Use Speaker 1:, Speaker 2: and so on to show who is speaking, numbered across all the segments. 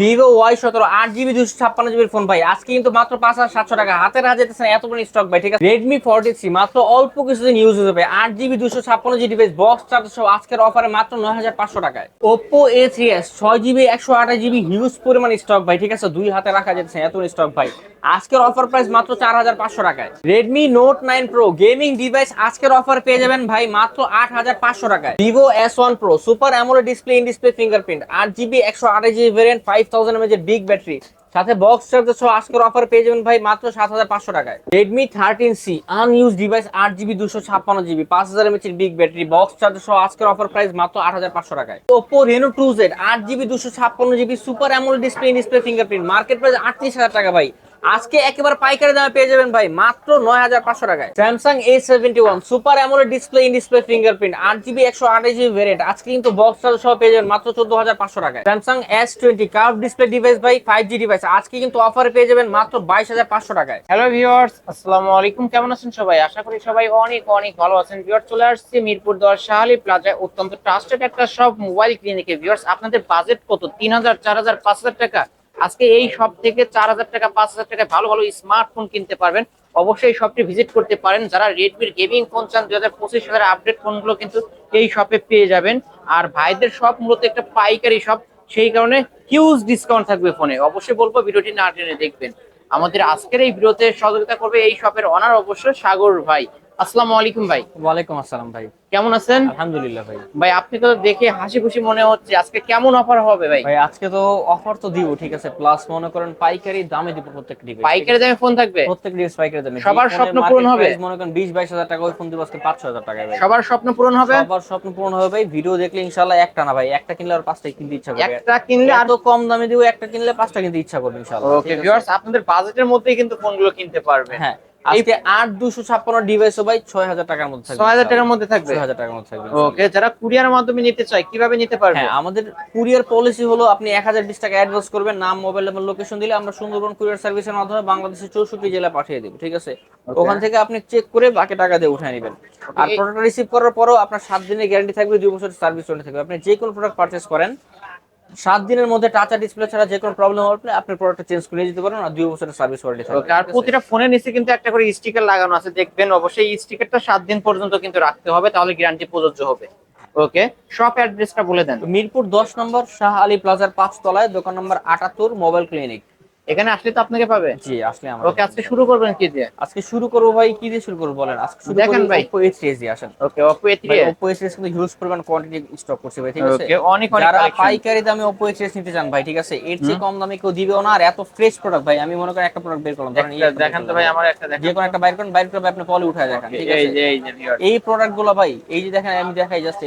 Speaker 1: Vivo Y সতেরো, আট GB দুশো ছাপ্পান্ন জিবির ফোন ভাই। আজকে কিন্তু মাত্র পাঁচ হাজার সাতশো টাকা। হাতে যেতেছেন এত বড় স্টক ভাই, ঠিক আছে? রেডমি ফোরটি থ্রি মাত্র অল্প কিছুদিন ইউজ হয়ে যাবে আট জিবি দুশো ছাপ্পান্ন জিবি ডিভাইস বক্স চার্জ সহ আজকের অফারে মাত্র নয় হাজার পাঁচশো টাকায়। ওপো এ থ্রি এস ছয় জিবি একশো আঠাশ জিবি হিউজ পরিমাণ স্টক ভাই, ঠিক আছে? দুই হাতে রাখা যাচ্ছে এত স্টক ভাই। আজকের অফার প্রাইস মাত্র চার হাজার পাঁচশো টাকায়। Redmi note nine pro gaming device আজকের অফার পেয়ে যাবেন ভাই, মাত্র আট হাজার পাঁচশো টাকায়। Vivo S one pro super AMOLED display in display fingerprint আট জিবি একশো আঠাশ জিবি ভেরিয়েন্ট ফাইভ থাউজেন্ড এমএজের বিগ ব্যাটারি সাথে বক্স চার্জার সহ আজকের অফার পেয়ে যাবেন ভাই মাত্র সাত হাজার পাঁচশো টাকায়। Redmi thirteen C unused device আট জিবি, দুশো ছাপ্পান্ন জিবি, পাঁচ হাজার এমএচের বিগ ব্যাটারি বক্স চার্জার সহ আজকের অফার প্রাইস মাত্র আট হাজার পাঁচশো টাকায়। ওপো রেনো টু জেড আট জিবি, দুশো ছাপ্পান্ন GB super AMOLED display display fingerprint market price আটত্রিশ হাজার টাকা ভাই। আজকে একেবারে পাইকারি দামে পেয়ে যাবেন ভাই মাত্র নয় হাজার পাঁচশো টাকায়। Samsung A seventy one super AMOLED display in display fingerprint আট জিবি একশো আঠাশ জিবি ভেরিয়েন্ট আজকে কিন্তু বক্স চার্জ সহ পেয়ে যাবেন মাত্র চোদ্দ হাজার পাঁচশো টাকায়। Samsung S twenty curve display device ভাই ফাইভ জি ডিভাইস আজকে কিন্তু অফারে পেয়ে যাবেন মাত্র বাইশ হাজার পাঁচশো টাকায়।
Speaker 2: হ্যালো ভিউয়ার্স আসসালামু আলাইকুম। কেমন আছেন সবাই? আশা করি সবাই অনেক অনেক ভালো আছেন। ভিউয়ার্স চলে আসছে মিরপুর দশ শাহালি প্লাজায় অত্যন্ত ট্রাস্টেড একটা সব মোবাইল ক্লিনিকে ভিউয়ার্স আপনাদের বাজেট কত? তিন হাজার, চার হাজার, পাঁচ হাজার টাকা। আজকে এই সব থেকে চার হাজার টাকা, পাঁচ হাজার টাকা ভালো ভালো স্মার্টফোন কিনতে পারবেন। অবশ্যই শপটি ভিজিট করতে পারেন। যারা রেডমির গেমিং ফোন চান, দুই হাজার পঁচিশ হাজার আপডেট ফোনগুলো কিন্তু এই শপে পেয়ে যাবেন। আর ভাইদের সব মূলত একটা পাইকারি শপ সেই কারণে হিউজ ডিসকাউন্ট থাকবে ফোনে অবশ্যই বলব, ভিডিওটি না টেনে দেখবেন। আমাদের আজকের এই ভিডিওতে সহযোগিতা করবে এই শপের অনার অবশ্য সাগর ভাই। আসসালামু আলাইকুম ভাই।
Speaker 1: ওয়ালাইকুম আসসালাম ভাই।
Speaker 2: কেমন আছেন?
Speaker 1: আলহামদুলিল্লাহ ভাই।
Speaker 2: ভাই আপনি তো দেখে হাসি খুশি মনে হচ্ছে। আজকে কেমন অফার হবে ভাই?
Speaker 1: ভাই আজকে তো অফার তো দিব ঠিক আছে। প্লাস মনে করেন পাইকারি দামে দিব প্রত্যেক ডিভাইস
Speaker 2: পাইকারি দামে ফোন থাকবে?
Speaker 1: প্রত্যেক ডিভাইস পাইকারি দামে।
Speaker 2: সবার স্বপ্ন পূরণ হবে?
Speaker 1: মনে করেন 20 22000 টাকা ওই ফোন দিব আজকে 5000 টাকায় ভাই।
Speaker 2: সবার স্বপ্ন পূরণ হবে?
Speaker 1: সবার স্বপ্ন পূরণ হবে ভাই। ভিডিও দেখলে ইনশাআল্লাহ একটা না ভাই একটা কিনলে আর পাঁচটা কিনতে ইচ্ছা করবে।
Speaker 2: একটা কিনলে আর
Speaker 1: কম দামে দিব একটা কিনলে পাঁচটা কিনতে ইচ্ছা করবে ইনশাআল্লাহ
Speaker 2: ওকে ভিউয়ার্স আপনাদের বাজেটের মধ্যেই কিন্তু ফোনগুলো কিনতে পারবেন
Speaker 1: হ্যাঁ। আজকে 8256 ডিভাইসও ভাই 6000 টাকার মধ্যে থাকবে।
Speaker 2: ছয় হাজার টাকার মধ্যে থাকবে?
Speaker 1: 6000 টাকার মধ্যে থাকবে।
Speaker 2: ওকে যারা কুরিয়ার মাধ্যমে নিতে চায় কীভাবে নিতে পারবে?
Speaker 1: হ্যাঁ আমাদের কুরিয়ার পলিসি হলো আপনি এক হাজার বিশ টাকা অ্যাডভান্স করবেন নাম মোবাইল নাম্বার লোকেশন দিলে আমরা সুন্দরবন কুরিয়ার সার্ভিসের মাধ্যমে বাংলাদেশের চৌষট্টি জেলা পাঠিয়ে দেবো ঠিক আছে? ওখান থেকে আপনি চেক করে বাকি টাকা দিয়ে উঠে নেবেন। আর প্রোডাক্ট রিসিভ করার পরও আপনার সাত দিনের গ্যারান্টি থাকবে দুই বছরের সার্ভিস ওয়ারেন্টি থাকবে। আপনি যে কোনো প্রোডাক্ট পারচেস করেন সাত দিনের মধ্যে টাচ আর ডিসপ্লে ছাড়া যে কোনো প্রবলেম হলে আপনি প্রোডাক্টটা চেঞ্জ করে দিতে পারেন আর দুই বছরের সার্ভিস ওয়ারেন্টি থাকবে।
Speaker 2: আর প্রতিটা ফোনের নিচে কিন্তু একটা করে স্টিকার লাগানো আছে দেখবেন অবশ্যই এই স্টিকারটা সাত দিন পর্যন্ত কিন্তু রাখতে হবে তাহলে গ্যারান্টি প্রযোজ্য হবে। ওকে শপ অ্যাড্রেসটা বলে দেন।
Speaker 1: মিরপুর দশ নম্বর শাহ আলী প্লাজার পাঁচ তলায় দোকান নম্বর আটাত্তর মোবাইল ক্লিনিক
Speaker 2: এখানে আসলে তো আপনাকে পাবে।
Speaker 1: জি আসলে আমরা
Speaker 2: ওকে আজকে শুরু করবেন কি দিয়ে?
Speaker 1: আজকে শুরু করব ভাই কি দিয়ে শুরু করব বলেন? আজকে শুরু
Speaker 2: দেখেন ভাই।
Speaker 1: ভাই। Oppo A3s দিয়ে আসেন।
Speaker 2: ওকে Oppo A3
Speaker 1: ভাই Oppo A3s কিন্তু হিউজ পরিমাণ কোয়ান্টিটি স্টক করছে ভাই ঠিক আছে?
Speaker 2: ওকে অনেক অনেক
Speaker 1: যারা পাইকারি দামে Oppo A3s নিতে চান ভাই ঠিক আছে? এর চেয়ে কম দামে কেউ দিবেও না আর এত ফ্রেশ প্রোডাক্ট ভাই আমি মনে করি একটা প্রোডাক্ট বের করলাম। ধরেন
Speaker 2: দেখেন তো ভাই আমার একটা দেখেন।
Speaker 1: যে কোনো একটা বাইর করেন বাইর করে আপনি পলি উঠায় দেখেন ঠিক
Speaker 2: এই
Speaker 1: আছে
Speaker 2: যে এই যে।
Speaker 1: এই প্রোডাক্টগুলো ভাই এই যে দেখেন আমি দেখাই জাস্ট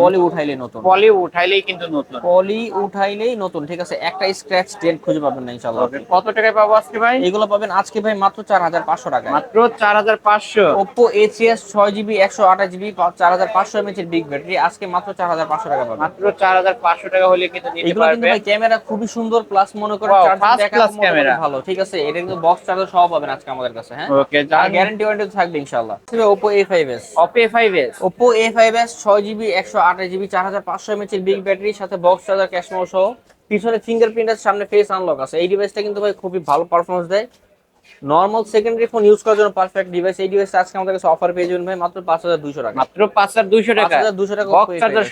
Speaker 1: পলি উঠাইলেই নতুন।
Speaker 2: পলি উঠাইলেই কিন্তু নতুন।
Speaker 1: পলি উঠাইলেই নতুন ঠিক আছে? একটা স্ক্র্যাচ ডেন্ট খুঁজে পাবেন না ইনশাআল্লাহ
Speaker 2: কত টাকায় পাবো আজকে ভাই?
Speaker 1: এগুলো পাবেন আজকে ভাই মাত্র 4500 টাকা
Speaker 2: মাত্র
Speaker 1: 4500 Oppo 6GB 128GB 4500 mAh এর বিগ ব্যাটারি আজকে মাত্র 4500 টাকা পাবেন।
Speaker 2: মাত্র 4500 টাকা হলে কিন্তু নিতে পারবেন
Speaker 1: এগুলো কিন্তু ক্যামেরা খুবই সুন্দর প্লাস মনে
Speaker 2: করে
Speaker 1: চার্জ
Speaker 2: ক্যামেরা।
Speaker 1: ভালো ঠিক আছে? এটা কিন্তু বক্স চার্জার সহ পাবেন আজকে আমাদের কাছে হ্যাঁ?
Speaker 2: ওকে
Speaker 1: আর গ্যারান্টি ওয়ারেন্টি থাকবে ইনশাআল্লাহ।
Speaker 2: Oppo A5s
Speaker 1: Oppo A5s Oppo A5s 6GB একশো আঠাশ জিবি চার হাজার পাঁচশো এমএচ এর বিগ ব্যাটারির সাথে বক্স চার্জার ক্যাশ সহ। পিছনে ফিঙ্গারপ্রিন্ট আছে সামনে ফেস আনলক আছে। এই ডিভাইসটা কিন্তু ভাই খুবই ভালো পারফরমেন্স দেয়। নর্মাল সেকেন্ডারি ফোন ইউজ করার জন্য পারফেক্ট ডিভাইস এই ডিভাইসটা আজকে আমাদের কাছে অফার পেয়ে যাবেন ভাই মাত্র পাঁচ হাজার দুশো টাকা।
Speaker 2: মাত্র পাঁচ হাজার দুইশো টাকা।
Speaker 1: হাজার দুশো টাকা A5S,
Speaker 2: charger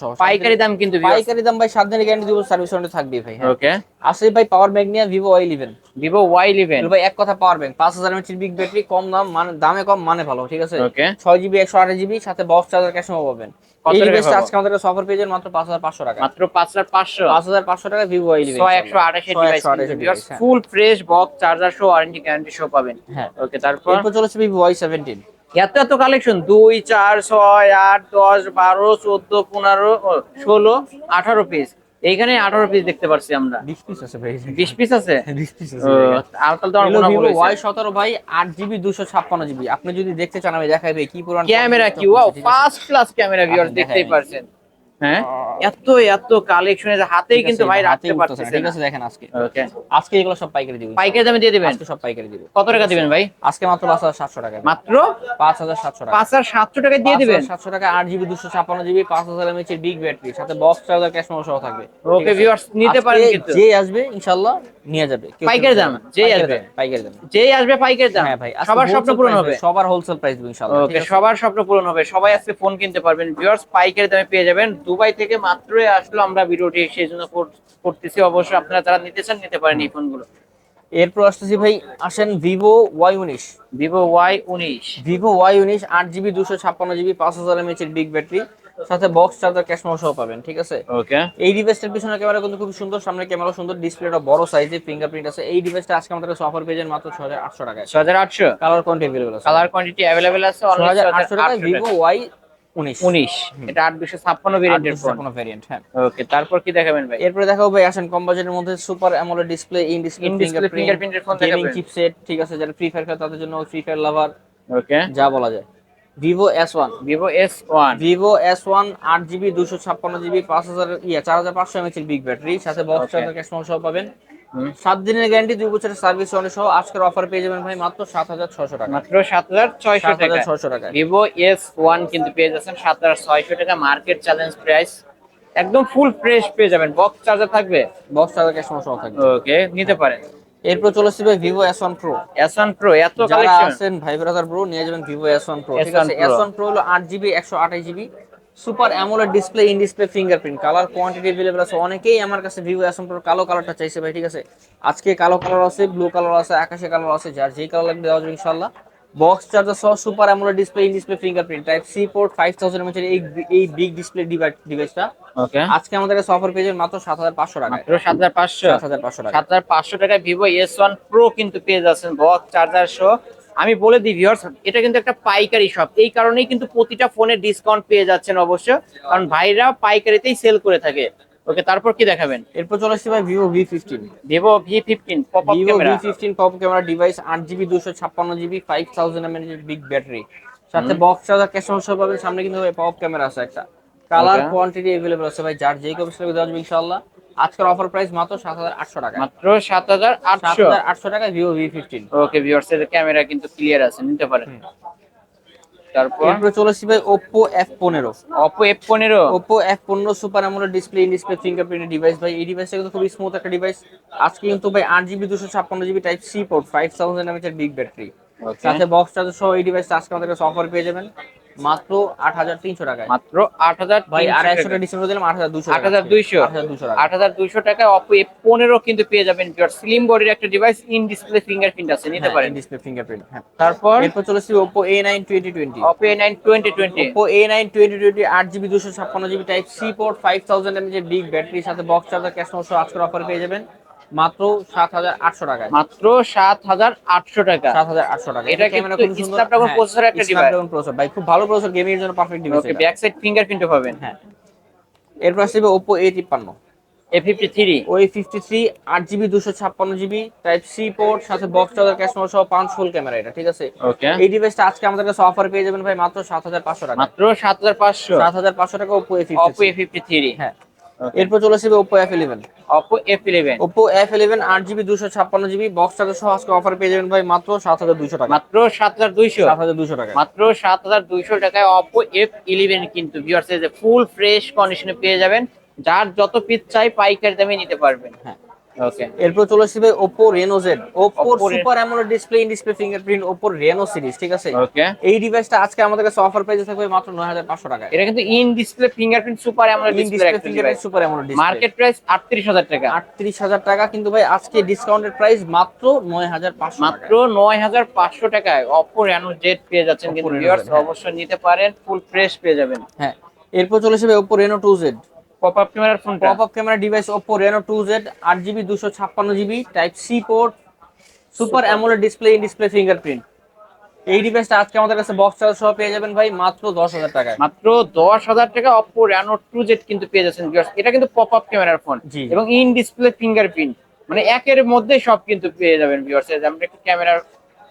Speaker 2: সহ? পাইকারি দাম কিন্তু
Speaker 1: পাইকারি দাম ভাই সাত দিনের গ্যারান্টি দিব সার্ভিস ওয়ারেন্টি থাকবে ভাই। হ্যাঁ।
Speaker 2: ওকে
Speaker 1: আসলে ভাই পাওয়ার ব্যাংক নিয়ে Vivo Y eleven
Speaker 2: Vivo Y eleven
Speaker 1: ভাই এক কথা পাওয়ার ব্যাংক পাঁচ হাজার এমএচ বিগ ব্যাটারি কম দাম মানে দামে কম মানে ভালো ঠিক আছে? ছয় জিবি একশো আঠাশ জিবি সাথে বক্স চার্জার ক্যাশ পাবেন। এই ডিভাইসটা আজকে আমাদের অফার পেয়ে মাত্র পাঁচ হাজার পাঁচশো টাকা।
Speaker 2: মাত্র পাঁচ হাজার পাঁচশো?
Speaker 1: পাঁচ হাজার পাঁচশো টাকা ভিভো ওয়াই ইলেভেন
Speaker 2: ছয় একশো আঠাশের device full fresh box charger show warranty guarantee শো পাবেন।
Speaker 1: হ্যাঁ।
Speaker 2: ওকে তারপর?
Speaker 1: এরপর চলেছে ভিভো ওয়াই সেভেন্টিন
Speaker 2: এত এত কালেকশন দুই চার ছয় আট দশ বারো চোদ্দ পনেরো ষোলো আঠারো পিস এইখানে আঠারো পিস দেখতে পারছি আমরা।
Speaker 1: বিশ পিস আছে ভাই।
Speaker 2: বিশ পিস আছে?
Speaker 1: বিশ পিস
Speaker 2: ও, আর তাহলে তো
Speaker 1: ওয়াই ভাই আট জিবি দুশো ছাপ্পান্ন জিবি আপনি যদি দেখতে চান আমি দেখাই কি পুরান
Speaker 2: ক্যামেরা কি? ওয়াও ক্লাস ক্যামেরা ভিউয়ার্স
Speaker 1: আপনি
Speaker 2: দেখতেই পারছেন। হ্যাঁ? এত এত কালেকশন হাতেই কিন্তু ভাই রাখতে পারতেছে
Speaker 1: ঠিক আছে দেখেন আজকে।
Speaker 2: ওকে
Speaker 1: আজকে এগুলো সব পাইকারি দিব
Speaker 2: পাইকারি দামে দিয়ে দিবেন?
Speaker 1: সব পাইকারি দিব
Speaker 2: কত টাকা দিবেন ভাই?
Speaker 1: আজকে মাত্র পাঁচ হাজার সাতশো টাকা।
Speaker 2: মাত্র?
Speaker 1: পাঁচ হাজার সাতশো টাকা।
Speaker 2: পাঁচ হাজার সাতশো টাকা দিয়ে দিবেন?
Speaker 1: সাতশো টাকা 8 জিবি দুশো ছাপ্পান্ন জিবি পাঁচ হাজার এর বিগ ব্যাটারি সাথে বক্স চার্জার ক্যাশ সহ থাকবে।
Speaker 2: ওকে ভিউয়ার্স নিতে পারেন কিন্তু।
Speaker 1: যে আসবে ইনশাআল্লাহ নিয়ে যাবে।
Speaker 2: পাইকারি দাম। যেই আসবে।
Speaker 1: পাইকারি দাম।
Speaker 2: যেই আসবে পাইকারি দাম?
Speaker 1: হ্যাঁ ভাই
Speaker 2: সবার স্বপ্ন পূরণ হবে?
Speaker 1: সবার হোলসেল প্রাইস দিব ইনশাআল্লাহ
Speaker 2: ওকে সবার স্বপ্ন পূরণ হবে। সবাই আজকে ফোন কিনতে পারবেন। ভিউয়ার্স পাইকারি দামে পেয়ে যাবেন। দুবাই থেকে মাত্রই আসলো আমরা ভিডিওটি সেই জন্য করতেছি অবশ্যই আপনারা যারা নিতে চান নিতে পারেন এই ফোনগুলো
Speaker 1: এরপর আসতেছি ভাই আসেন ভিভো ওয়াই উনিশ।
Speaker 2: ভিভো ওয়াই উনিশ।
Speaker 1: ভিভো ওয়াই উনিশ আট জিবি দুশো ছাপ্পান্ন জিবি পাঁচ হাজার এমএচ এর বিগ ব্যাটারি সাথে বক্স চার্জার ক্যাশ সহ পাবেন ঠিক আছে?
Speaker 2: ওকে
Speaker 1: এই ডিভাইসটার পিছনে ক্যামেরা কিন্তু খুব সুন্দর সামনে ক্যামেরা সুন্দর ডিসপ্লেটা বড় সাইজে ফিঙ্গারপ্রিন্ট আছে। এই ডিভাইসটা আজকে আমাদের কাছে অফার পেয়ে যান মাত্র ছয় হাজার আটশো টাকায়।
Speaker 2: ছ হাজার আটশো?
Speaker 1: কালার কোয়ান্টি অ্যাভেলেবল আছে।
Speaker 2: কালার কোয়ান্টিটি অ্যাভেলেবেল আছে
Speaker 1: ছয় হাজার আটশো টাকায় ভিভো ওয়াই উনিশ।
Speaker 2: উনিশ। এটা আট দুশো ছাপ্পান্ন ভেরিয়েন্টের ফোন
Speaker 1: কোনো ভ্যারিয়েন্ট হ্যাঁ।
Speaker 2: ওকে তারপর কি দেখাবেন ভাই?
Speaker 1: এরপরে দেখাবো ভাই আসেন কম বাজেটের মধ্যে super AMOLED display in display
Speaker 2: In display fingerprint fingerprint
Speaker 1: gaming
Speaker 2: দেখাবেন।
Speaker 1: চিপসেট ঠিক আছে যারা ফ্রি ফায়ার খেলে তাদের জন্য ফ্রি ফায়ার লাভার
Speaker 2: ওকে
Speaker 1: যা বলা যায়। Vivo S one
Speaker 2: Vivo S one
Speaker 1: Vivo S one আট জিবি দুশো ছাপ্পান্ন জিবি পাঁচ হাজার ইয়া চার হাজার পাঁচশো এমএচ বিগ ব্যাটারি সাথে বক্স. চার্জার ক্যাশ সহ পাবেন। সাত দিনের গ্যারান্টি দুই বছরের সার্ভিস ওয়ারেন্টি সহ আজকের অফার পেয়ে যাবেন ভাই মাত্র সাত হাজার ছশো টাকা।
Speaker 2: মাত্র সাত হাজার ছয়শো
Speaker 1: সাত
Speaker 2: টাকা
Speaker 1: ছশো টাকা
Speaker 2: ভিভো এস ওয়ান কিন্তু পেয়ে যাচ্ছেন সাত হাজার ছয়শো টাকা মার্কেট চ্যালেঞ্জ প্রাইস একদম ফুল ফ্রেশ পেয়ে যাবেন। বক্স চার্জার থাকবে?
Speaker 1: বক্স চার্জার ক্যাশ সহ থাকবে।
Speaker 2: ওকে নিতে পারেন।
Speaker 1: এরপর চলে আসবে Vivo S one pro
Speaker 2: S one pro এত কালেকশন
Speaker 1: আছেন ভাই ব্রাদার ব্রো নিয়ে যাবেন ভিভো এস ওয়ান প্রো ঠিক আছে? এস ওয়ান প্রো হলো আট জিবি একশো আঠাশ GB super AMOLED display in display fingerprint colour quantity available আছে। অনেকেই আমার কাছে ভিভো এস প্রো কালো কালারটা চাইছে ভাই ঠিক আছে? আজকে কালো কালার আছে ব্লু কালার আছে আকাশে কালার আছে যার যেই কালার লাগবে দেওয়া যাবে ইনশাল্লাহ বক্স চার্জার সহ super AMOLED display in display fingerprint type C port five thousand M H এই বিগ ডিসপ্লে ডিভাইসটা
Speaker 2: ওকে
Speaker 1: আজকে আমাদের কাছে অফার পেয়ে মাত্র সাত হাজার পাঁচশো টাকায়।
Speaker 2: মাত্র সাত হাজার পাঁচশো।
Speaker 1: সাত হাজার পাঁচশো টাকা
Speaker 2: সাত হাজার পাঁচশো টাকায় ভিভো এস ওয়ান প্রো কিন্তু পেয়ে যাচ্ছেন বক্স চার্জার সহ। আমি বলে দিই ভিউয়ার্স এটা কিন্তু একটা পাইকারি শপ এই কারণেই কিন্তু প্রতিটা ফোনে ডিসকাউন্ট পেয়ে যাচ্ছেন অবশ্য। কারণ ভাইরা পাইকারিতেই সেল করে থাকে। ওকে তারপর কি দেখাবেন
Speaker 1: এরপর চলে আসছে ভাই Vivo V fifteen
Speaker 2: Vivo V fifteen pop up
Speaker 1: Vivo
Speaker 2: camera
Speaker 1: V fifteen pop camera device আট জিবি দুশো ছাপ্পান্ন GB five thousand mAh big battery সাথে বক্স চার্জার ক্যাশ সমস্যা পাবেন সামনে কিন্তু পপ ক্যামেরা আছে একটা কালার
Speaker 2: Okay.
Speaker 1: কোয়ান্টিটি अवेलेबल আছে ভাই যার যেই কপি দেওয়া যাবে ইনশাআল্লাহ আজকের অফার প্রাইস মাত্র সাত হাজার আটশো টাকা
Speaker 2: মাত্র সাত হাজার
Speaker 1: সাত
Speaker 2: আটশো
Speaker 1: হাজার আটশো টাকা Vivo V fifteen
Speaker 2: okay viewers এর ক্যামেরা কিন্তু ক্লিয়ার আছে নিতে পারেন তারপর?
Speaker 1: চলে আসছি ভাই ওপ্পো এফ পনেরো।
Speaker 2: অপো এফ পনেরো?
Speaker 1: ওপ্পো এফ পনেরো super AMOLED display in display fingerprint device ভাই এই ডিভাইসটা কিন্তু খুবই স্মুথ একটা ডিভাইস আজকে কিন্তু ভাই আট জিবি দুশো ছাপ্পান্ন GB type C port five thousand M H big
Speaker 2: battery
Speaker 1: সাথে বক্স চার্জার সহ এই ডিভাইসটা আজকে আমাদের কাছে অফার পেয়ে যাবেন। মাত্র আট হাজার তিনশো টাকায়।
Speaker 2: মাত্র আট হাজার
Speaker 1: ভাই আড়াইশো টাকা। ডিসকাউন্ট দিলাম আট হাজার দুশো
Speaker 2: আট হাজার দুইশো।
Speaker 1: আট হাজার
Speaker 2: দুইশো টাকায় অপো পনেরো কিন্তু পেয়ে যাবেন স্লিম বডির একটা ডিভাইস ইন ডিসপ্লে ফিঙ্গারপ্রিন্ট আছে নিতে পারেন।
Speaker 1: ডিসপ্লে ফিঙ্গারপ্রিন্ট হ্যাঁ।
Speaker 2: তারপর
Speaker 1: এরপর চলেছি Oppo A nine twenty
Speaker 2: twenty A nine twenty twenty
Speaker 1: Oppo A nine twenty twenty আট জিবি দুশো ছাপ্পান্ন GB type C port five thousand এর বিগ ব্যাটারির সাথে বক্স চার্জার ক্যাশ নশো আজকের অফার পেয়ে যাবেন। মাত্র সাত হাজার আটশো টাকায়।
Speaker 2: মাত্র সাত হাজার আটশো টাকা।
Speaker 1: সাত হাজার আটশো টাকা।
Speaker 2: এটা Snapdragon
Speaker 1: হ্যাঁ,
Speaker 2: একটা।
Speaker 1: Snapdragon processor ভাই খুব ভালো প্রসেসর গেমিং এর জন্য perfect device
Speaker 2: okay back side ফিঙ্গারপ্রিন্টও পাবেন।
Speaker 1: হ্যাঁ। এরপর আসবে এ
Speaker 2: ফিফটি থ্রি
Speaker 1: ওই ফিফটি থ্রি আট জিবি দুশো ছাপ্পান্ন জিবি টাইপ সি পোর্ট সাথে বক্স চার্জার ক্যাশ সহ পাঁচ ফুল ক্যামেরা এটা ঠিক আছে?
Speaker 2: ওকে
Speaker 1: এই ডিভাইসটা আজকে আমাদের কাছে অফার পেয়ে যাবেন ভাই মাত্র সাত হাজার পাঁচশো টাকা।
Speaker 2: মাত্র সাত হাজার পাঁচশো।
Speaker 1: সাত হাজার পাঁচশো টাকা ফিফটি
Speaker 2: এ ফিফটি থ্রি
Speaker 1: হ্যাঁ। এরপর চলে আসবে Oppo F eleven
Speaker 2: Oppo F eleven
Speaker 1: Oppo F eleven আট জিবি দুশো ছাপ্পান্ন জিবি বক্স চার্জার সহ আজকে অফার পেয়ে যাবেন ভাই মাত্র সাত হাজার দুশো টাকা।
Speaker 2: মাত্র সাত হাজার দুইশো।
Speaker 1: সাত হাজার দুশো টাকা
Speaker 2: মাত্র সাত হাজার দুইশো টাকায় অপো এফ ইলেভেন কিন্তু ভিউয়ার্স যে ফুল ফ্রেশ কন্ডিশনে পেয়ে যাবেন। যার যত পিস চাই পাইকারি দামে নিতে পারবেন।
Speaker 1: হ্যাঁ।
Speaker 2: ওকে
Speaker 1: এরপর চলে আসবে Oppo Reno Z
Speaker 2: Oppo
Speaker 1: super AMOLED display in display fingerprint Oppo Reno series ঠিক আছে?
Speaker 2: ওকে
Speaker 1: এই ডিভাইসটা আজকে আমাদের কাছে অফার প্রাইসে থাকবে মাত্র 9500 টাকা
Speaker 2: এটা কিন্তু
Speaker 1: in
Speaker 2: display
Speaker 1: fingerprint
Speaker 2: super
Speaker 1: AMOLED
Speaker 2: display
Speaker 1: fingerprint super AMOLED
Speaker 2: display market price 38000 টাকা।
Speaker 1: 38000 টাকা কিন্তু ভাই আজকে ডিসকাউন্টেড প্রাইস মাত্র 9500
Speaker 2: মাত্র 9500 টাকায় Oppo রেনো জেড পেয়ে যাচ্ছেন কিন্তু ভিউয়ার্স
Speaker 1: হ্যাঁ।
Speaker 2: অবশ্যই নিতে পারেন ফুল ফ্রেশ পেয়ে যাবেন।
Speaker 1: হ্যাঁ। এরপর চলে আসবে Reno Reno Z
Speaker 2: pop up ক্যামেরার
Speaker 1: ফোন ফোনটা pop up camera device Oppo GB দুশো ছাপ্পান্ন GB type C port super AMOLED display in display fingerprint এই ডিভাইসটা আজকে আমাদের কাছে বক্স চার্জ সহ পেয়ে যাবেন ভাই মাত্র দশ হাজার টাকা
Speaker 2: মাত্র দশ হাজার টাকা অপো রেনো টু জেড কিন্তু পেয়ে যাচ্ছেন এটা কিন্তু পপ আপ ক্যামেরার ফোন এবং ইন ডিসপ্লে ফিঙ্গারপ্রিন্ট মানে একের মধ্যে সব কিন্তু পেয়ে যাবেন ভিউয়ার্স আমরা একটু ক্যামেরার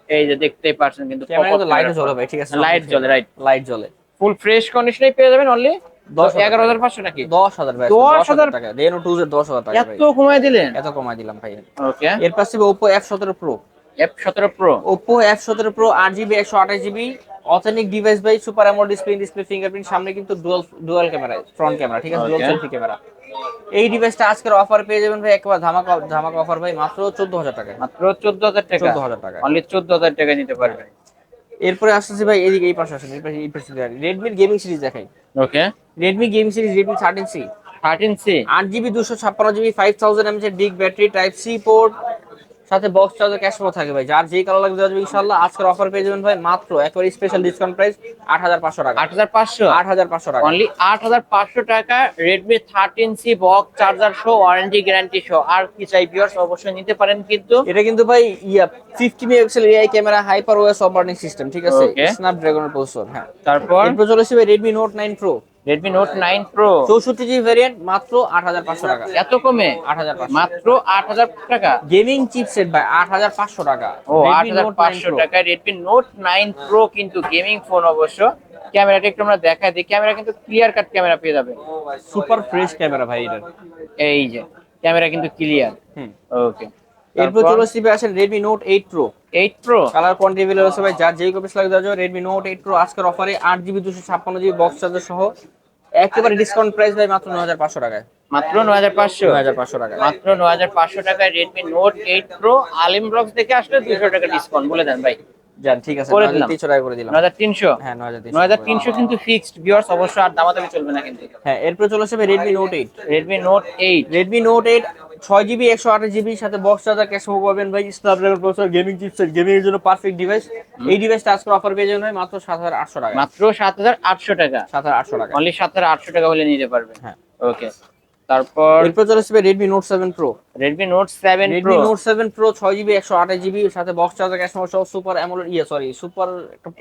Speaker 2: এই যে দেখতে পারছেন কিন্তু
Speaker 1: লাইট জ্বলে ভাই ঠিক আছে।
Speaker 2: লাইট জ্বলে রাইট
Speaker 1: লাইট জ্বলে।
Speaker 2: ফুল ফ্রেশ কন্ডিশনে পেয়ে যাবেন অনলি এগারো হাজার পাঁচশো নাকি?
Speaker 1: দশ হাজার ভাই
Speaker 2: দশ
Speaker 1: দশ হাজার
Speaker 2: হাজার?
Speaker 1: টাকা। রেনো টু জেড দশ হাজার টাকা
Speaker 2: এত কমায় দিলেন?
Speaker 1: এত কমাই দিলাম ভাই।
Speaker 2: ওকে।
Speaker 1: এর পাশে ওপো এফ সতেরো প্রো
Speaker 2: এফ সতেরো প্রো
Speaker 1: ওপো এফ সতেরো প্রো আট জিবি একশো আঠাশ জিবি অথেনিক ডিভাইস ভাই super AMOLED display display fingerprint সামনে কিন্তু dual dual camera front camera ঠিক আছে? ডুয়াল সেলফি ক্যামেরা এই ডিভাইসটা আজকের অফার পেয়ে যাবেন ভাই একবার ধামাকা ধামাকা অফার ভাই মাত্র চোদ্দ হাজার টাকা
Speaker 2: মাত্র চোদ্দ হাজার টাকা।
Speaker 1: চোদ্দ হাজার টাকা
Speaker 2: অনলি চোদ্দ হাজার টাকা নিতে পারবেন।
Speaker 1: এরপরে আসতেছি ভাই এদিকে এই পাশে আসেন এই পাশে এই পাশে রেডমির গেমিং সিরিজ দেখাই।
Speaker 2: Okay
Speaker 1: Redmi gaming series Redmi thirteen C
Speaker 2: thirteen C
Speaker 1: আট জিবি দুশো ছাপ্পান্ন GB five thousand mAh big battery type C port সাথে বক্স চার্জার ক্যাশ প্রো থাকে ভাই। যার যেই কালার লাগবে দেওয়া যাবে ইনশাল্লাহ আজকের অফার পেয়ে যাবেন ভাই মাত্র একবারে স্পেশাল ডিসকাউন্ট প্রাইস আট হাজার পাঁচশো টাকা।
Speaker 2: আট হাজার পাঁচশো?
Speaker 1: আট হাজার পাঁচশো টাকা।
Speaker 2: অনলি আট হাজার পাঁচশো টাকা Redmi thirteen C box charger সহ ওয়ারেন্টি গ্যারান্টি সহ আর কি চাই ভিউয়ার্স অবশ্যই নিতে পারেন কিন্তু।
Speaker 1: এটা কিন্তু ভাই ইয়া fifty megapixel AI camera hyper OS operating system ঠিক আছে?
Speaker 2: Okay.
Speaker 1: স্ন্যাপড্রাগনের প্রসেসর হ্যাঁ।
Speaker 2: তারপর?
Speaker 1: এরপর চলে আসবে Redmi note nine pro
Speaker 2: Redmi note nine pro
Speaker 1: চৌষট্টি জিবি ভ্যারিয়েন্ট মাত্র আট হাজার পাঁচশো টাকা।
Speaker 2: এত কমে?
Speaker 1: আট হাজার পাঁচশো।
Speaker 2: মাত্র আট হাজার টাকা?
Speaker 1: গেমিং চিপসেট ভাই আট হাজার পাঁচশো টাকা।
Speaker 2: ও আট হাজার পাঁচশো টাকা রেডমি নোট নাইন প্রো কিন্তু গেমিং ফোন অবশ্য। ক্যামেরাটা একটু আমরা দেখাই দিই। ক্যামেরা কিন্তু ক্লিয়ার কাট ক্যামেরা পেয়ে যাবে।
Speaker 1: সুপার ফ্রেশ ক্যামেরা ভাই এটা।
Speaker 2: এই যে ক্যামেরা কিন্তু ক্লিয়ার
Speaker 1: হুম।
Speaker 2: ওকে
Speaker 1: এরপর চলে আসবে আসেন Redmi note eight pro
Speaker 2: eight pro
Speaker 1: colour quantity available আছে ভাই যার যেই কপিস লাগে যাবে রেডমি নোট এইট প্রো আজকের অফারে আট জিবি দুশো ছাপ্পান্ন জিবি বক্স চার্জার সহ একেবারে ডিসকাউন্ট প্রাইস ভাই মাত্র নয় হাজার পাঁচশো টাকায়।
Speaker 2: মাত্র নয় হাজার পাঁচশো?
Speaker 1: নয় হাজার পাঁচশো টাকায়।
Speaker 2: মাত্র নয় হাজার পাঁচশো টাকায় Redmi note eight pro Alim blogs থেকে আসলে দুশো টাকা ডিসকাউন্ট বলে দেন ভাই।
Speaker 1: যান ঠিক আছে
Speaker 2: করে দিলাম।
Speaker 1: হাজার তিনশো টাকা করে দিলাম।
Speaker 2: নয় হাজার তিনশো?
Speaker 1: হ্যাঁ নয় হাজার
Speaker 2: নয় হাজার তিনশো কিন্তু ফিক্সড ভিউয়ার্স অবশ্য আর দামাদামি চলবে না কিন্তু।
Speaker 1: হ্যাঁ এরপর চলে আসবে ছয় জিবি একশো আঠাশ জিবি সাথে বক্স চার্জার ক্যাশ পাবেন ভাই Snapdragon processor gaming chipset gaming এর জন্য পারফেক্ট ডিভাইস এই ডিভাইসটা আজকে অফার পেয়ে যাবেন মাত্র সাত হাজার আটশো টাকা।
Speaker 2: মাত্র সাত হাজার আটশো টাকা।
Speaker 1: সাত হাজার আটশো টাকা।
Speaker 2: অনলি সাত হাজার আটশো টাকা হলে নিতে পারবেন।
Speaker 1: হ্যাঁ।
Speaker 2: ওকে তারপর
Speaker 1: এরপর চলে আসবে pro
Speaker 2: Redmi note seven pro
Speaker 1: Redmi note seven pro ছয় জিবি একশো আঠাশ জিবি সাথে বক্স চার্জার ক্যাশ সহ সুপার অ্যামোলেড ইয়ে সরি সুপার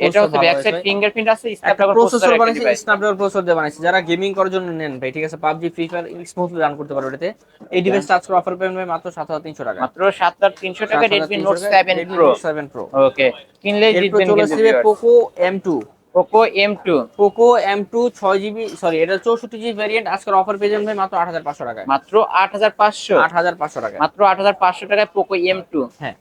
Speaker 2: এটা হচ্ছে ব্যাক সাইড ফিঙ্গারপ্রিন্ট আছে স্ন্যাপড্রাগন
Speaker 1: প্রসেসর বানাইছে স্ন্যাপড্রাগন প্রসেসর দিয়ে বানাইছে। যারা গেমিং করার জন্য নেন ভাই ঠিক আছে? PUBG free fire smoothly run করতে পারবে এটাতে। এই ডিভাইসটা আজকে অফার পেবেন ভাই মাত্র সাত হাজার তিনশো টাকা।
Speaker 2: মাত্র সাত হাজার তিনশো টাকা Redmi note seven pro
Speaker 1: seven pro
Speaker 2: okay কিনলে জিতবেন
Speaker 1: চলে
Speaker 2: কিন্তু
Speaker 1: M two
Speaker 2: Poco M two
Speaker 1: Poco M two ছয় জিবি সরি এটা চৌষট্টি জিবি ভ্যারিয়েন্ট আজকের অফার পেয়ে যাবেন ভাই মাত্র আট হাজার পাঁচশো টাকায়।
Speaker 2: মাত্র আট হাজার পাঁচশো।
Speaker 1: আট হাজার পাঁচশো টাকা
Speaker 2: মাত্র আট হাজার পাঁচশো টাকায় পোকো এম টু
Speaker 1: হ্যাঁ।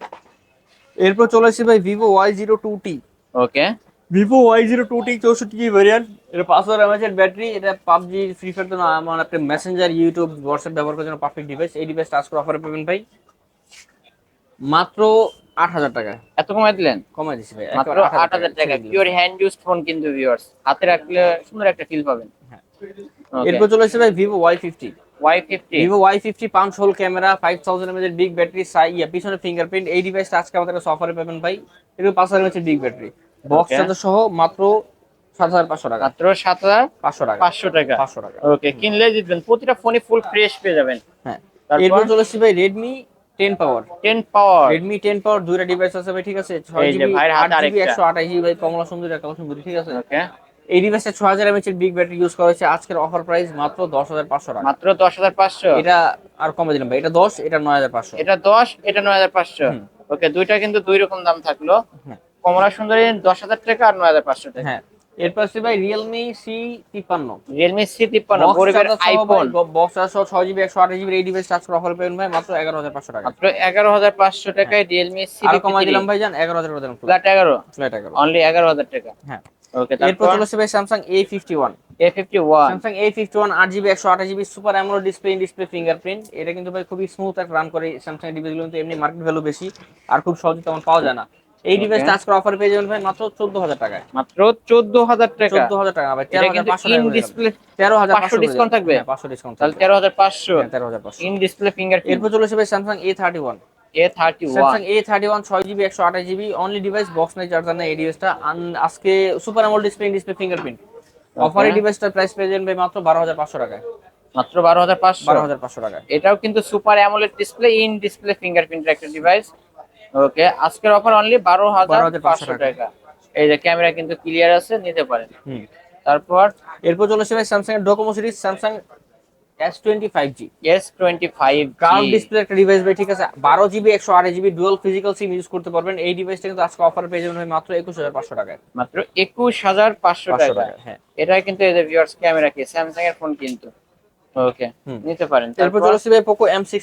Speaker 1: এরপর চলে আসছে ভাই Vivo Y zero two T
Speaker 2: okay
Speaker 1: Vivo Y zero two T চৌষট্টি জিবি ভ্যারিয়েন্ট এটা পাঁচ হাজার এমএচের ব্যাটারি এটা পাবজি ফ্রি ফায়ার জন্য আমার আপনি মেসেঞ্জার ইউটিউব হোয়াটসঅ্যাপ ব্যবহার করার জন্য পারফেক্ট ডিভাইস এই ডিভাইসটা আজকে অফারে পাবেন ভাই। মাত্র আট হাজার টাকায়
Speaker 2: এত কমাই দিলেন?
Speaker 1: কমাই দিচ্ছি ভাই
Speaker 2: মাত্র আট হাজার টাকা পিওর হ্যান্ড ইউজ ফোন কিন্তু ভিউয়ার্স হাতে রাখলে সুন্দর একটা ফিল পাবেন।
Speaker 1: হ্যাঁ। এরপর চলে আসছে ভাই Vivo Y fifty
Speaker 2: Y fifty
Speaker 1: Vivo Y fifty punch hole camera five thousand MH big battery সাই ইয়া পিছনে ফিঙ্গারপ্রিন্ট এই ডিভাইসটা আজকে আমাদের অফারে পাবেন ভাই। এটা পাঁচ হাজার MH big battery
Speaker 2: box
Speaker 1: charger সহ মাত্র সাত হাজার পাঁচশো টাকা।
Speaker 2: মাত্র সাত হাজার
Speaker 1: পাঁচশো টাকা।
Speaker 2: পাঁচশো টাকা।
Speaker 1: পাঁচশো টাকা।
Speaker 2: ওকে কিনলে জিতবেন প্রতিটা ফোনে ফুল ফ্রেশ পেয়ে যাবেন।
Speaker 1: হ্যাঁ। এরপর চলে ভাই Redmi ten power
Speaker 2: ten power
Speaker 1: Redmi ten power দুইটা ডিভাইস আছে ভাই ঠিক আছে? ছয়
Speaker 2: এই যে
Speaker 1: জিবি
Speaker 2: ভাইয়ের
Speaker 1: আট
Speaker 2: আরেকটা।
Speaker 1: একশো আঠাশ জিবি ভাই কমলা সুন্দর কালো সুন্দর ঠিক আছে?
Speaker 2: ওকে।
Speaker 1: এই ছয় হাজার এমএচ এর বিগ ব্যাটারি ইউজ করা হয়েছে। আজকের অফার প্রাইস মাত্র দশ হাজার পাঁচশো টাকা।
Speaker 2: মাত্র দশ হাজার পাঁচশো।
Speaker 1: এটা আর কমে দিলাম ভাই এটা দশ এটা নয় হাজার পাঁচশো।
Speaker 2: এটা দশ এটা নয় হাজার পাঁচশো।
Speaker 1: হুম।
Speaker 2: ওকে দুইটা কিন্তু দুই রকম দাম থাকল।
Speaker 1: হ্যাঁ।
Speaker 2: কমলা সুন্দরী দশ হাজার টাকা আর নয় হাজার পাঁচশো টাকা।
Speaker 1: হ্যাঁ। এরপর আছে ভাই রিয়েলমি সি তিপ্পান্ন।
Speaker 2: রিয়েলমি সি তিপ্পান্ন গরিবের আইফোন
Speaker 1: বক্স সহ ছয় জিবি একশো আঠাশ জিবি এই ডিভাইস আজকের অফার পেবেন ভাই মাত্র এগারো হাজার পাঁচশো টাকা।
Speaker 2: মাত্র এগারো হাজার পাঁচশো টাকায় রিয়েলমি সি
Speaker 1: আর কমাই দিলাম ভাই জান এগারো হাজার করে দিলাম
Speaker 2: ফ্ল্যাট এগারো?
Speaker 1: ফ্ল্যাট এগারো।
Speaker 2: অনলি এগারো হাজার টাকা?
Speaker 1: হ্যাঁ।
Speaker 2: ওকে
Speaker 1: এরপর চলে Samsung A fifty one
Speaker 2: A fifty one
Speaker 1: Samsung A fifty one আট জিবি একশো আঠাশ GB super AMOLED display display fingerprint এটা কিন্তু ভাই খুবই স্মুথ একটা রান করে স্যামসাং ডিভাইসগুলো কিন্তু এমনি মার্কেট ভ্যালু বেশি আর খুব সহজে তেমন পাওয়া যায় না। এই
Speaker 2: ডিভাইস
Speaker 1: ডিভাইসটা আজকের অফার পেয়ে যাবেন ভাই মাত্র চোদ্দ হাজার টাকায়।
Speaker 2: মাত্র চোদ্দ হাজার টাকা।
Speaker 1: চোদ্দ হাজার টাকা ভাই
Speaker 2: এটা
Speaker 1: তেরো হাজার
Speaker 2: কিন্তু
Speaker 1: পাঁচশো
Speaker 2: ইন ডিসপ্লে
Speaker 1: তেরো হাজার
Speaker 2: 500 discount থাকবে?
Speaker 1: পাঁচশো ডিসকাউন্ট
Speaker 2: তাহলে তেরো হাজার পাঁচশো।
Speaker 1: তেরো হাজার পাঁচশো।
Speaker 2: ইন ডিসপ্লে ফিঙ্গার
Speaker 1: এরপর চলে আসবে Samsung A thirty one
Speaker 2: A thirty one
Speaker 1: Samsung A thirty one ছয় জিবি একশো আঠাশ জিবি অনলি ডিভাইস বক্স নাই চার্জার নেই এই ডিভাইসটা আজকে super AMOLED display in display fingerprint offer অফারে ডিভাইসটার প্রাইস পেয়ে যাবেন ভাই মাত্র বারো হাজার পাঁচশো টাকায়।
Speaker 2: মাত্র বারো হাজার পাঁচশো।
Speaker 1: বারো হাজার পাঁচশো টাকায়।
Speaker 2: এটাও কিন্তু super AMOLED display in display ফিঙ্গারপ্রিন্টের একটা ডিভাইস ওকে আজকের অফার অনলি বারো হাজার পাঁচশো টাকা। এই যে ক্যামেরা কিন্তু ক্লিয়ার আছে নিতে পারেন। তারপর?
Speaker 1: এরপর চলে আসবে স্যামসাং এর Docomo series
Speaker 2: Samsung twenty five
Speaker 1: curve display একটা ডিভাইস ভাই ঠিক আছে? 12GB 128GB dual physical SIM use করতে পারবেন। এই ডিভাইসটা কিন্তু আজকে অফার পেয়ে যাবেন ভাই মাত্র 21500 টাকায়।
Speaker 2: মাত্র
Speaker 1: 21500
Speaker 2: টাকা
Speaker 1: হ্যাঁ।
Speaker 2: এটা কিন্তু এদের ভিউয়ার্স ক্যামেরা কি Samsung এর ফোন কিন্তু। ওকে নিতে পারেন।
Speaker 1: তারপর? চলে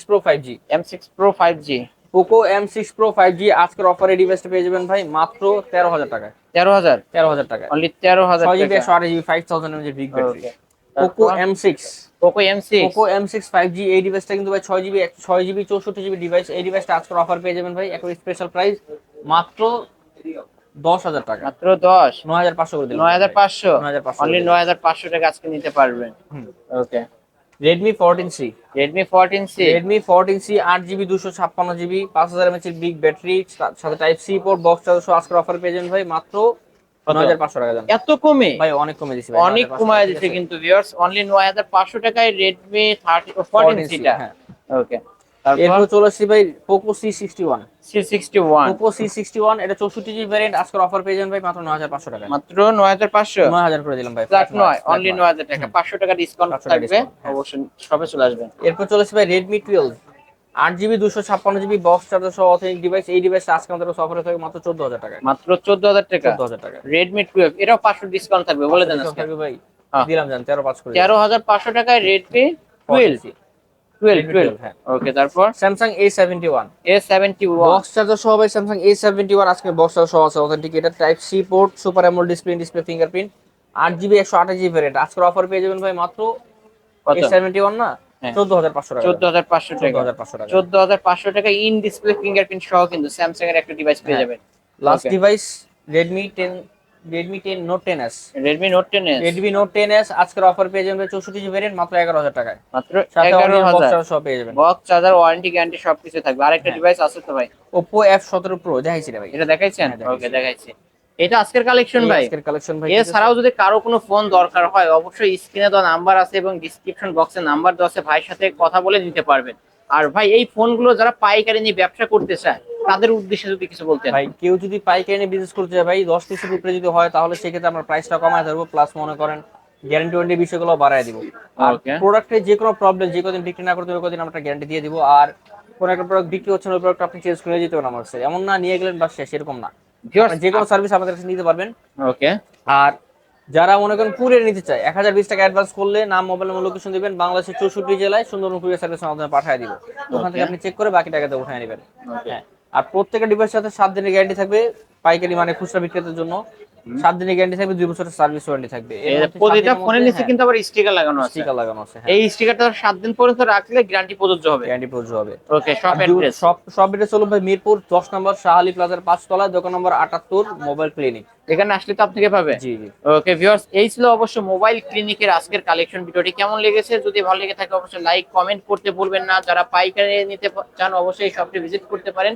Speaker 1: pro five G
Speaker 2: M six pro five G
Speaker 1: Poco M six pro five G আজকের অফারে ডিভাইসটা পেয়ে যাবেন ভাই মাত্র তেরো হাজার টাকায়।
Speaker 2: তেরো হাজার?
Speaker 1: তেরো হাজার টাকা
Speaker 2: অনলি তেরো হাজার
Speaker 1: ছয় জিবি একশো আড়াই GB five thousand mAh
Speaker 2: big
Speaker 1: battery
Speaker 2: Poco
Speaker 1: M six
Speaker 2: Poco M six
Speaker 1: Poco M six five G এই ডিভাইসটা কিন্তু ভাই ছয় জিবি ছয় জিবি চৌষট্টি জিবি ডিভাইস এই ডিভাইসটা আজকের অফার পেয়ে যাবেন ভাই। একটা স্পেশাল প্রাইস মাত্র দশ হাজার টাকা।
Speaker 2: মাত্র দশ?
Speaker 1: নয় হাজার পাঁচশো করে দিলাম।
Speaker 2: নয় হাজার পাঁচশো?
Speaker 1: 9,500
Speaker 2: অনলি নয় হাজার পাঁচশো টাকা আজকে নিতে পারবেন। Okay
Speaker 1: Redmi fourteen C
Speaker 2: Redmi fourteen C
Speaker 1: Redmi fourteen C আট জিবি দুশো ছাপ্পান্ন জিবি পাঁচ হাজার এমএচ বিগ ব্যাটারি সাথে টাইপ সি পোর্ট বক্স চারশো আজকের অফার পেয়ে যাবেন ভাই মাত্র
Speaker 2: এত কমে?
Speaker 1: ভাই অনেক কমে দিছি ভাই,
Speaker 2: অনেক
Speaker 1: 9,500
Speaker 2: কমায় দিচ্ছে কিন্তু ভিউয়ার্স অনলি নয় হাজার পাঁচশো টাকায় রেডমি থার্টি ফোরটিন
Speaker 1: 14C,
Speaker 2: সিটা। ওকে তারপর?
Speaker 1: এরপর চলে আসছি ভাই Poco C sixty one
Speaker 2: C sixty one
Speaker 1: Poco C sixty one এটা চৌষট্টি জিবি ভ্যারিয়েন্ট আজকের অফার পেয়ে যাবেন ভাই মাত্র নয় হাজার পাঁচশো টাকা
Speaker 2: মাত্র নয় হাজার পাঁচশো?
Speaker 1: নয় হাজার করে দিলাম ভাই
Speaker 2: ফ্ল্যাট নয় অনলি টাকা। পাঁচশো টাকা ডিসকাউন্ট থাকবে
Speaker 1: হ্যাঁ।
Speaker 2: অবশ্যই সবে চলে আসবেন।
Speaker 1: এরপর চলে আসছে ভাই রেডমি টুয়েলভ আট জিবি দুশো ছাপ্পান্ন জিবি বক্স চার্জার সহ অথেন্টিক ডিভাইস এই ডিভাইস আজকে আমাদের অফারে থাকে মাত্র চোদ্দ হাজার টাকা
Speaker 2: মাত্র চোদ্দ হাজার টাকা।
Speaker 1: চোদ্দ হাজার টাকা
Speaker 2: রেডমি টুয়েলভ এটাও পাঁচশো ডিসকাউন্ট থাকবে বলে দেন
Speaker 1: থাকবে ভাই।
Speaker 2: হ্যাঁ।
Speaker 1: দিলাম জান তেরো পাঁচ করে
Speaker 2: তেরো হাজার পাঁচশো টাকায় Redmi twelve twelve
Speaker 1: Redmi
Speaker 2: twelve
Speaker 1: 12, হ্যাঁ।
Speaker 2: ওকে তারপর? A seventy one
Speaker 1: box charger সহ ভাই ওয়ান আজকে বক্স চার্জার সহ আছে অথেন্টিক এটা type C port super AMOLED display display fingerprint আট জিবি একশো আঠাশ জিবি ভ্যারিয়েন্ট আজকের অফার পেয়ে যাবেন ভাই মাত্র
Speaker 2: কত?
Speaker 1: এ সেভেন্টি ওয়ান না?
Speaker 2: হ্যাঁ।
Speaker 1: চোদ্দ হাজার পাঁচশো টাকা।
Speaker 2: চোদ্দ হাজার পাঁচশো
Speaker 1: চোদ্দ
Speaker 2: টাকা
Speaker 1: হাজার পাঁচশো টাকা।
Speaker 2: চোদ্দ হাজার পাঁচশো টাকা ইন ডিসপ্লে ফিঙ্গারপ্রিন্ট সহ কিন্তু এর একটা ডিভাইস পেয়ে
Speaker 1: হ্যাঁ।
Speaker 2: যাবেন। Last
Speaker 1: device Redmi ten Redmi ten note ten S
Speaker 2: Redmi note ten S
Speaker 1: Redmi note ten S আজকের অফার পেয়ে যাবেন চৌষট্টি জিবি ভ্যারিয়েন্ট মাত্র এগারো হাজার টাকায়।
Speaker 2: মাত্র এগারো
Speaker 1: বক্স
Speaker 2: হাজার।
Speaker 1: চার্জার সহ পেয়ে যাবেন।
Speaker 2: বক্স চার্জার ওয়ারেন্টি গ্যারান্টি সবকিছু থাকবে। আরেকটা
Speaker 1: হ্যাঁ।
Speaker 2: ডিভাইস আছে তো ভাই?
Speaker 1: ওপো এফ সতেরো প্রো দেখাইছি রে ভাই।
Speaker 2: এটা দেখাইছেন?
Speaker 1: হ্যাঁ, দেখাইছি।
Speaker 2: ওকে দেখাইছি। এটা আজকের কালেকশন ভাই।
Speaker 1: আজকের কালেকশন ভাই
Speaker 2: এছাড়াও যদি কারও কোনো ফোন দরকার হয় অবশ্যই স্ক্রিনে দেওয়া নাম্বার আছে এবং ডিসক্রিপশন বক্সে নাম্বার দেওয়া আছে ভাইয়ের সাথে কথা বলে নিতে পারবেন। আর ভাই এই ফোনগুলো যারা পাইকারি নিয়ে ব্যবসা করতে চায় তাদের উদ্দেশ্যে যদি কিছু বলতেন।
Speaker 1: ভাই কেউ যদি পাইকারি নিয়ে বিজনেস করতে চায় ভাই দশ পিসের উপরে যদি হয় তাহলে সেক্ষেত্রে আমরা প্রাইসটা কমায় ধরবো প্লাস মনে করেন গ্যারান্টি ওয়ারেন্টি বিষয়গুলো বাড়ায় দিব। আর
Speaker 2: Okay.
Speaker 1: প্রোডাক্টের যে কোনো প্রবলেম যে কদিন বিক্রি না করতে ওই কদিন আমরা গ্যারান্টি দিয়ে দিব। আর কোন একটা প্রোডাক্ট বিক্রি হচ্ছে না প্রোডাক্ট আপনি চেঞ্জ করে দিতে পারেন আমার কাছে। এমন না নিয়ে গেলেন বা শেষ এরকম না। যে কোনো সার্ভিস আমাদের কাছে নিতে পারবেন।
Speaker 2: ওকে
Speaker 1: আর যারা মনে করেন কুরিয়ার নিতে চায় এক হাজার বিশ টাকা অ্যাডভান্স করলে নাম মোবাইল নম্বর লোকেশন দিবেন বাংলাদেশের চৌষট্টি জেলায় সুন্দরবন কুরিয়ার সার্ভিস মাধ্যমে পাঠিয়ে দিব। ওখান থেকে আপনি চেক করে বাকি টাকাতে উঠিয়ে নেবেন. হ্যাঁ। আর প্রত্যেকটা ডিভাইসের সাথে সাত দিনের গ্যারান্টি থাকবে পাইকারি মানে খুচরা বিক্রেতার জন্য। সাত দিনের গ্যারান্টি থাকবে দুই বছরের সার্ভিস ওয়ারেন্টি থাকবে।
Speaker 2: প্রতিটা ফোনের নিচে
Speaker 1: হ্যাঁ,
Speaker 2: কিন্তু আবার স্টিকার লাগানো আছে।
Speaker 1: স্টিকার লাগানো আছে হ্যাঁ।
Speaker 2: এই স্টিকারটা সাত দিন পর্যন্ত রাখলে গ্যারান্টি প্রযোজ্য হবে।
Speaker 1: গ্যারান্টি প্রযোজ্য হবে।
Speaker 2: ওকে সব অ্যাড্রেস
Speaker 1: সব সব এটা চলুন ভাই মিরপুর দশ নম্বর শাহালি প্লাজার পাঁচতলা দোকান নম্বর আটাত্তর মোবাইল ক্লিনিক
Speaker 2: এখানে আসলে তো আপনাকে পাবে?
Speaker 1: জি জি।
Speaker 2: ওকে ভিউয়ার্স এই ছিল অবশ্য মোবাইল ক্লিনিকের আজকের কালেকশন ভিডিওটি কেমন লেগেছে? যদি ভালো লেগে থাকে অবশ্যই লাইক কমেন্ট করতে ভুলবেন না। যারা পাইকারি নিতে চান অবশ্যই শপটি ভিজিট করতে পারেন।